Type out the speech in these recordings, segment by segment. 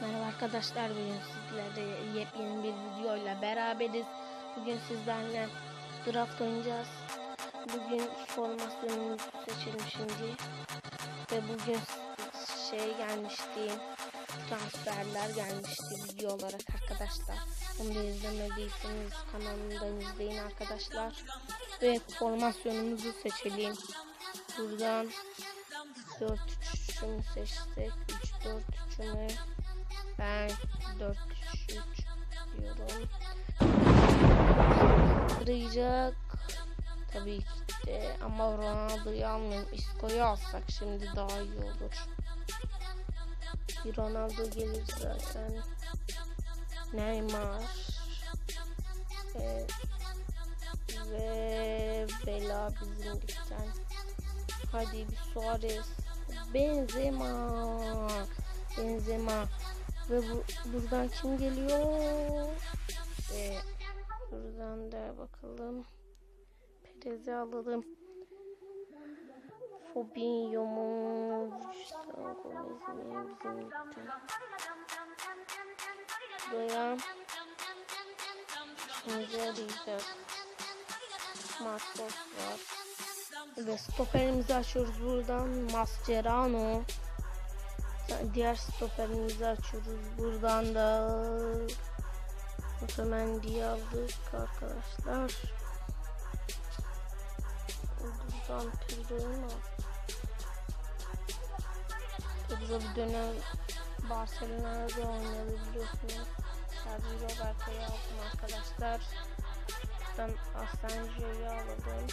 Merhaba arkadaşlar bugün sizlerle yepyeni bir videoyla beraberiz. Bugün sizlerle draft oynayacağız. Bugün formasyonumuzu seçelim şimdi. Ve bugün şey gelmişti. Transferler gelmişti video olarak arkadaşlar. Onu da izlemediyseniz kanalımdan izleyin arkadaşlar. Ve formasyonumuzu seçelim. Buradan 4 3'ümü seçtik. 3 4 3'ümü ben 4 3 diyorum. Kıracak tabii ki de ama Ronaldo'yu almayalım. Isco'yu alsak şimdi daha iyi olur. Bir Ronaldo gelir zaten. Neymar. Ee, ve Bela bizim ligden. Hadi bir Suarez. Benzema. Benzema. Ve bu, buradan kim geliyor? Ve buradan da bakalım. Perez'i alalım. Ligden. Buraya şimdi arayacağız. Marcos var. Ve stoperimizi açıyoruz buradan. Mascherano. Diğer stoperimizi açıyoruz. Buradan da Otamendi'yi aldık arkadaşlar. Buradan Pirlo'yu mu? Pedro bir dönem Barcelona'da oynadı biliyorsunuz. Sergio Roberto'yu aldım arkadaşlar. Buradan Asensio'yu aldım.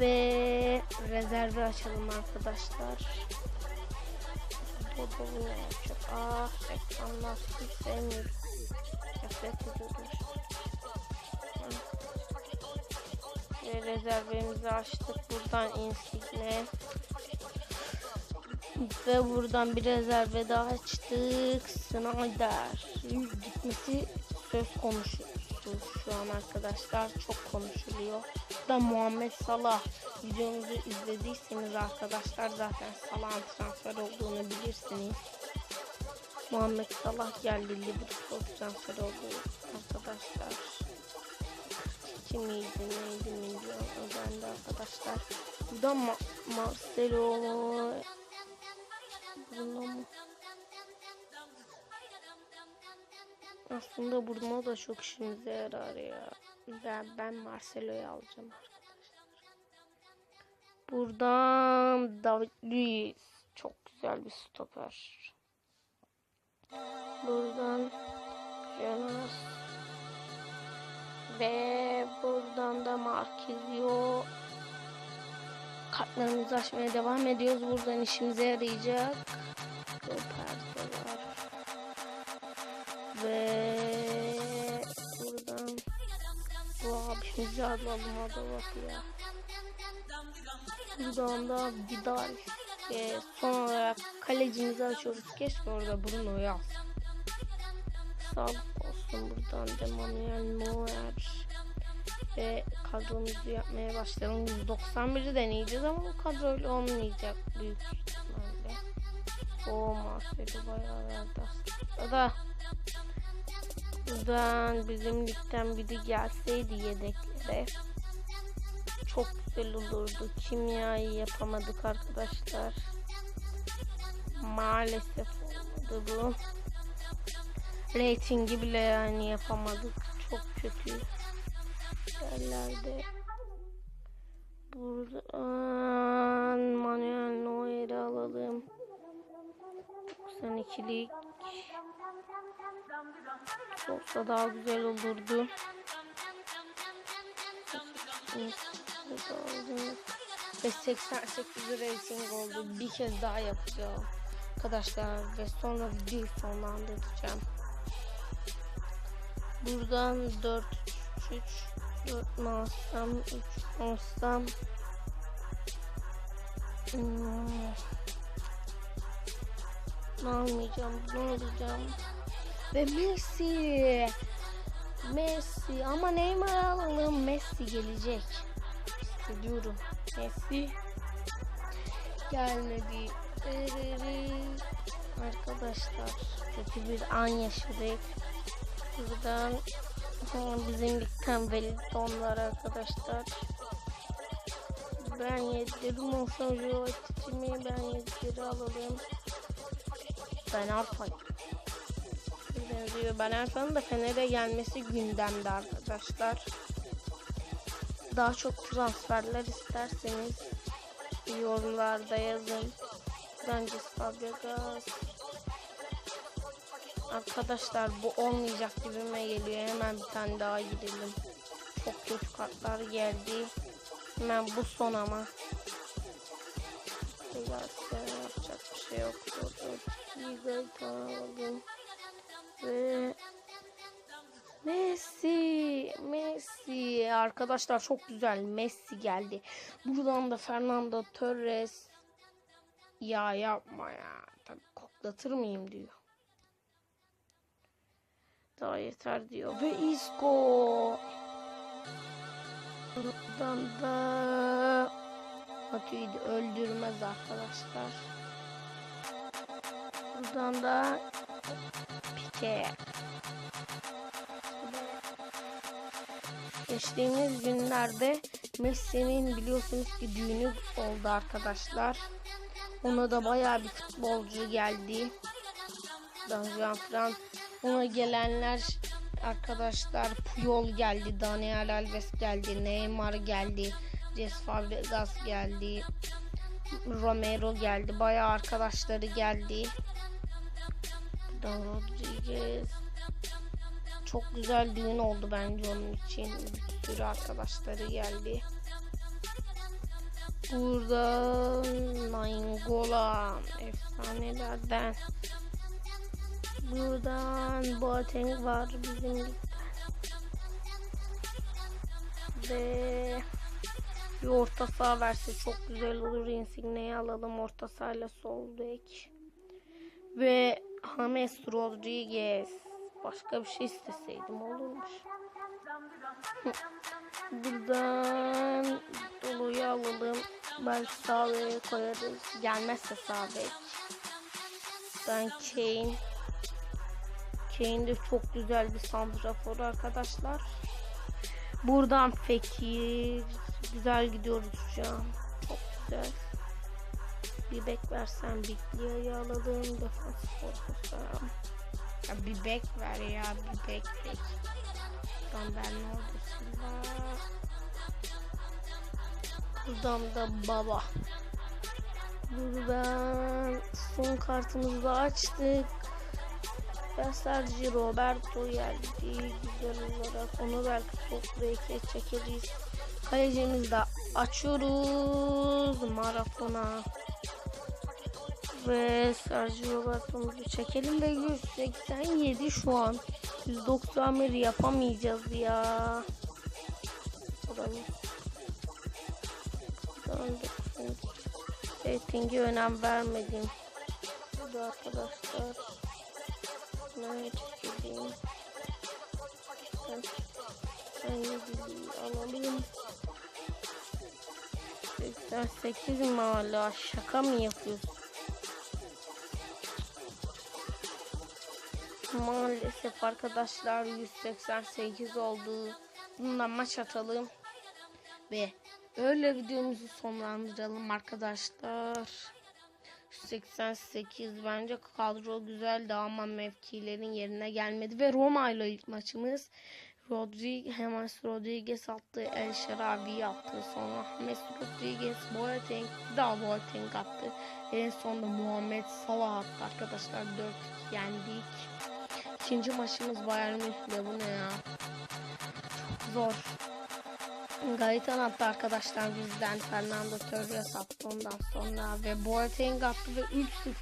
Ve rezervi açalım arkadaşlar. Ne yapacak? Aa, reklamlar hiç sevmiyorum. Nefret ediyorum. Ve rezervimizi açtık. Buradan Insigne. Ve buradan bir rezerve daha açtık. Snyder. Gitmesi söz konusu şu an arkadaşlar. Çok konuşuluyor. Da Muhammed Salah videomuzu izlediyseniz arkadaşlar zaten Salah'ın transfer olduğunu bilirsiniz. Muhammed Salah geldi Liverpool transfer oldu arkadaşlar. Kim miydi neydi milyon ödendi arkadaşlar. Bu da Ma Marcelo Bruno mu? Aslında Bruno da çok işimize yarar ya. Ben, ben Marcelo'yu alacağım arkadaşlar. Buradan David Luiz. Güzel bir stoper. Buradan Jonas. Ve buradan da Marquinhos. Kartlarımızı açmaya devam ediyoruz. Buradan işimize yarayacak. Var. Ve buradan bu abimizi alalım hadi bak ya. Buradan da Vidal. Ve son olarak kalecimizi açıyoruz. Keşke orada Bruno'yu alsın. Sağlık olsun buradan da Manuel Neuer. Ve kadromuzu yapmaya başlayalım. 191'i deneyeceğiz ama bu kadroyla olmayacak büyük ihtimalle. O Marcelo bayağı verdi aslında da. Buradan bizim ligden biri gelseydi yedeklere çok güzel olurdu. Kimyayı yapamadık arkadaşlar. Maalesef olmadı bu. Ratingi bile yani yapamadık. Çok kötü yerlerde. Buradan Manuel Neuer'i alalım. 92'lik olsa daha güzel olurdu. Ve 88 rating oldu. Bir kez daha yapacağım. Arkadaşlar ve sonra videoyu sonlandıracağım. Buradan 4 3 4 mü alsam 3 alsam hmm. Almayacağım bunu alacağım ve Messi Messi ama Neymar alalım Messi gelecek hissediyorum Messi gelmedi Arkadaşlar kötü bir an yaşadık. Buradan bizim ligden veli donlar arkadaşlar. Ben yedirim olsam Jovatici'mi ben yediri alalım. Ben Arfa'yım. Ben Arfa'nın da Fener'e gelmesi gündemde arkadaşlar. Daha çok transferler isterseniz yorumlarda yazın. Bence Fabregas. Arkadaşlar bu olmayacak gibime geliyor. Hemen bir tane daha gidelim. Çok kötü kartlar geldi. Hemen bu son ama. Gelse yapacak bir şey yok. Güzel alalım. Ve Messi, Messi. Arkadaşlar çok güzel. Messi geldi. Buradan da Fernando Torres. Ya yapma ya. Tabii koklatır mıyım diyor. Daha yeter diyor. Ve Isco. Buradan da de öldürmez arkadaşlar. Buradan da Pique. Geçtiğimiz günlerde Messi'nin biliyorsunuz ki düğünü oldu arkadaşlar. Ona da bayağı bir futbolcu geldi. Danjan falan. Ona gelenler arkadaşlar Puyol geldi, Daniel Alves geldi, Neymar geldi, Cesc Fabregas geldi, Romero geldi. Bayağı arkadaşları geldi. Rodriguez. Çok güzel düğün oldu bence onun için. Bir sürü arkadaşları geldi. Burada Nainggolan efsanelerden. Buradan Boateng var bizim. Ve bir orta saha verse çok güzel olur. Insigne'yi alalım orta sahayla sol bek. Ve James Rodriguez. Başka bir şey isteseydim olurmuş. Buradan doluyu alalım. Belki sağ beke koyarız. Gelmezse sağ bek. Ben Kane. Kane de çok güzel bir santrafor arkadaşlar. Buradan Fekir. Güzel gidiyoruz şu an. Çok güzel. Bir bek versen Biglia'yı alalım. Defans korkusam. Ya bir bek ver ya. Bir bek bek. Buradan Bernardo Silva. Buradan da baba. Buradan son kartımızı da açtık. Ben Sergio Roberto geldi. Güzel olarak onu belki çok belki çekeriz. Kalecimizi de açıyoruz. Maratona. Ve Sergio çekelim ve 187 şu an. 191 yapamayacağız ya. Buranın. Ratingi önem vermedim. Burada arkadaşlar. Ben çekeyim. Ben, ben alayım. 88 mi hala? Şaka mı yapıyorsun? Maalesef arkadaşlar 188 oldu. Bundan maç atalım. Ve öyle videomuzu sonlandıralım arkadaşlar. 188 bence kadro güzeldi ama mevkilerin yerine gelmedi. Ve Roma ile ilk maçımız. Rodriguez, hemen Rodriguez attı. El Şarabi yaptı. Sonra James Rodriguez, Boateng, daha Boateng attı. En sonunda Muhammed Salah attı arkadaşlar. 4 yendik. İkinci maçımız Bayern Münih'le bu ne ya? Çok zor. Gaetan attı arkadaşlar bizden. Fernando Torres attı ondan sonra. Ve Boateng attı ve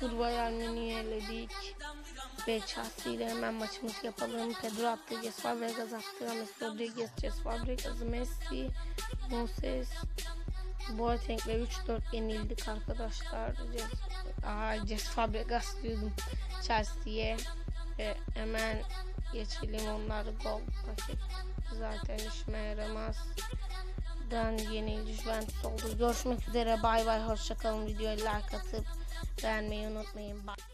3-0 Bayern Münih'i eledik. Ve Chelsea ile hemen maçımızı yapalım. Pedro attı. Ges Fabregas attı. James Rodriguez, Ges Fabregas, Messi, Moses, Boateng ile 3-4 yenildik arkadaşlar. Ces, Aa, Ces Fabregas diyordum. Chelsea'ye. Ve hemen geçelim onları gol paket zaten işime yaramaz. Dan yeni Juventus oldu. Görüşmek üzere. Bay bay. Hoşçakalın. Videoya like atıp beğenmeyi unutmayın. Bye.